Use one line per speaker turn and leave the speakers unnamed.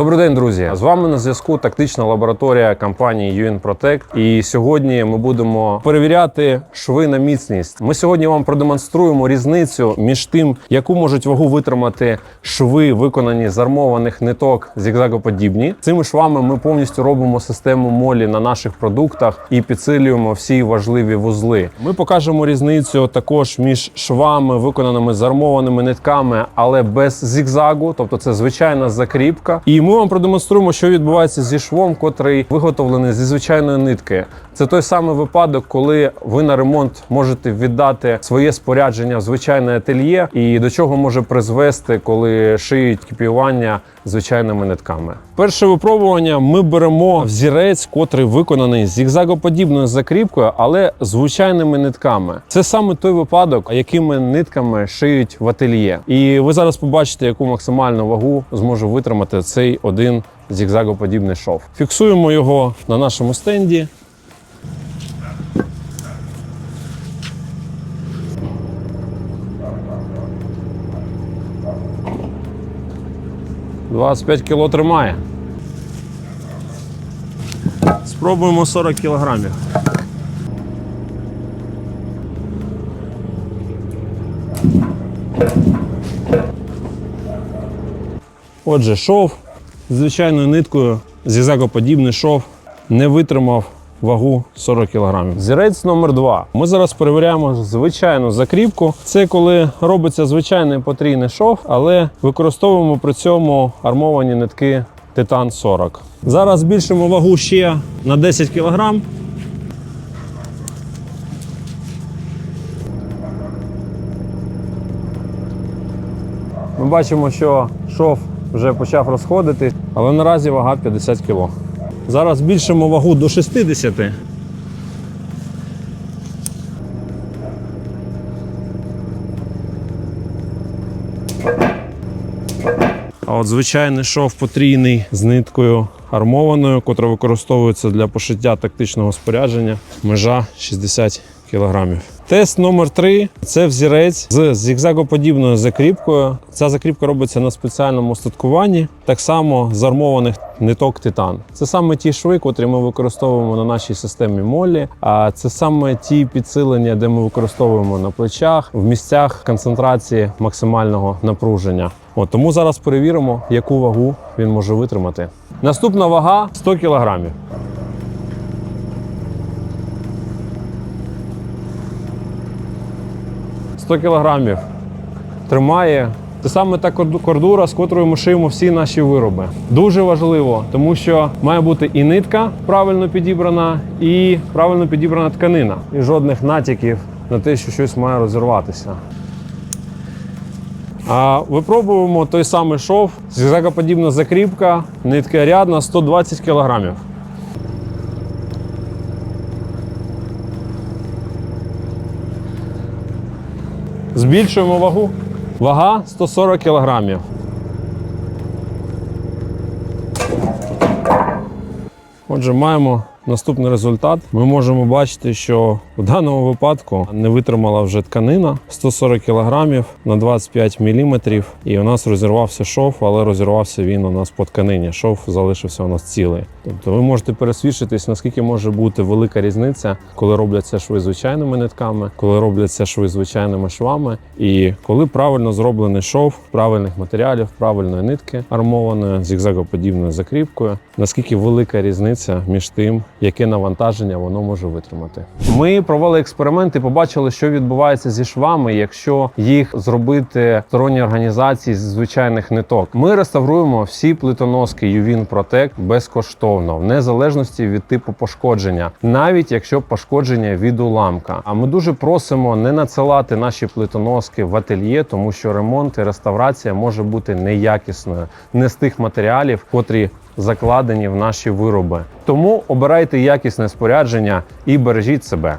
Добрий день, друзі! З вами на зв'язку тактична лабораторія компанії UN Protect. І сьогодні ми будемо перевіряти шви на міцність. Ми сьогодні вам продемонструємо різницю між тим, яку можуть вагу витримати шви, виконані з армованих ниток зігзагоподібні. Цими швами ми повністю робимо систему молі на наших продуктах і підсилюємо всі важливі вузли. Ми покажемо різницю також між швами, виконаними з армованими нитками, але без зігзагу, тобто це звичайна закріпка. І ми вам продемонструємо, що відбувається зі швом, котрий виготовлений зі звичайної нитки. Це той самий випадок, коли ви на ремонт можете віддати своє спорядження в звичайне ательє, і до чого може призвести, коли шиють кіпіювання звичайними нитками. Перше випробування ми беремо взірець, котрий виконаний зігзагоподібною закріпкою, але звичайними нитками. Це саме той випадок, якими нитками шиють в ательє. І ви зараз побачите, яку максимальну вагу зможе витримати цей один зігзагоподібний шов. Фіксуємо його на нашому стенді. «25 кіло тримає. Спробуємо 40 кілограмів. Отже, шов звичайною ниткою, зігзагоподібний шов не витримав вагу 40 кг. Зірець номер 2 Ми зараз перевіряємо звичайну закріпку. Це коли робиться звичайний потрійний шов, але використовуємо при цьому армовані нитки Титан 40. Зараз збільшимо вагу ще на 10 кг. Ми бачимо, що шов вже почав розходитись, але наразі вага 50 кг. Зараз збільшимо вагу до 60. А от звичайний шов потрійний з ниткою армованою, котра використовується для пошиття тактичного спорядження, межа 60 кілограмів. Тест номер 3 це взірець з зігзагоподібною закріпкою. Ця закріпка робиться на спеціальному устаткуванні, так само з армованих ниток титан. Це саме ті шви, котрі ми використовуємо на нашій системі молі. А це саме ті підсилення, де ми використовуємо на плечах, в місцях концентрації максимального напруження. От тому зараз перевіримо, яку вагу він може витримати. Наступна вага 100 кілограмів. «100 кілограмів тримає. Це саме та кордура, з котрою ми шиємо всі наші вироби. Дуже важливо, тому що має бути і нитка правильно підібрана, і правильно підібрана тканина. І жодних натяків на те, що щось має розірватися. А випробуємо той самий шов, зігзагоподібна закріпка, нитки Аріадна 120 кг. Збільшуємо вагу. Вага 140 кг. Отже, маємо наступний результат. Ми можемо бачити, що в даному випадку не витримала вже тканина 140 кг на 25 мм, і у нас розірвався шов, але розірвався він у нас по тканині. Шов залишився у нас цілий. Тобто ви можете пересвідчитись, наскільки може бути велика різниця, коли робляться шви звичайними нитками, коли робляться шви звичайними швами, і коли правильно зроблений шов правильних матеріалів, правильної нитки армованої зігзагоподібною закріпкою, наскільки велика різниця між тим, яке навантаження воно може витримати. Ми провели експеримент і побачили, що відбувається зі швами, якщо їх зробити сторонні організації з звичайних ниток. Ми реставруємо всі плитоноски UVIN Protect безкоштовно, в незалежності від типу пошкодження, навіть якщо пошкодження від уламка. А ми дуже просимо не надсилати наші плитоноски в ательє, тому що ремонт і реставрація може бути неякісною, не з тих матеріалів, котрі закладені в наші вироби. Тому обирайте якісне спорядження і бережіть себе.